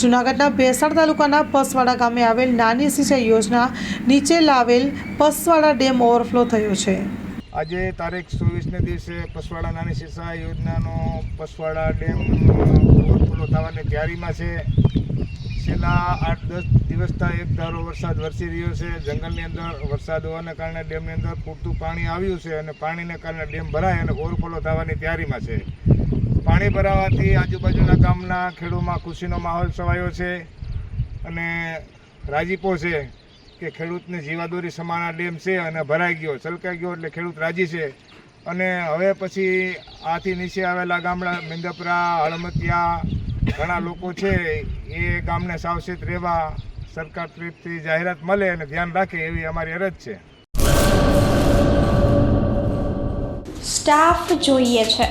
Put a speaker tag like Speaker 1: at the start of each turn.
Speaker 1: જૂનાગઢના ભેસાણ તાલુકાના પસવાડા ગામે આવેલ નાની સિંચાઈ યોજના નીચે લાવેલ પસવાડા ડેમ ઓવરફ્લો થયો છે.
Speaker 2: આજે તારીખ ચોવીસને દિવસે પસવાડા નાની સિંચાઈ યોજનાનો પસવાડા ડેમ ઓવરફ્લો થવાની તૈયારીમાં છે. છેલ્લા આઠ દસ દિવસથી એક ધારો વરસાદ વરસી રહ્યો છે. જંગલની અંદર વરસાદ હોવાને કારણે ડેમની અંદર પૂરતું પાણી આવ્યું છે અને પાણીને કારણે ડેમ ભરાય અને ઓવરફ્લો થવાની તૈયારીમાં છે. પાણી ભરાવાથી આજુબાજુના ગામના ખેડૂતમાં ખુશીનો માહોલ છવાયો છે અને રાજીપો છે કે ખેડૂતને જીવાદોરી સમાન ડેમ છે અને ભરાઈ ગયો, છલકાઈ ગયો એટલે ખેડૂત રાજી છે. અને હવે પછી આથી નીચે આવેલા ગામડા મિંદપરા, હળમતિયા ઘણા લોકો છે, એ ગામને સાવચેત રહેવા સરકાર તરફથી જાહેરાત મળે અને ધ્યાન રાખે એવી અમારી અરજ છે.
Speaker 3: સ્ટાફ જોઈએ છે.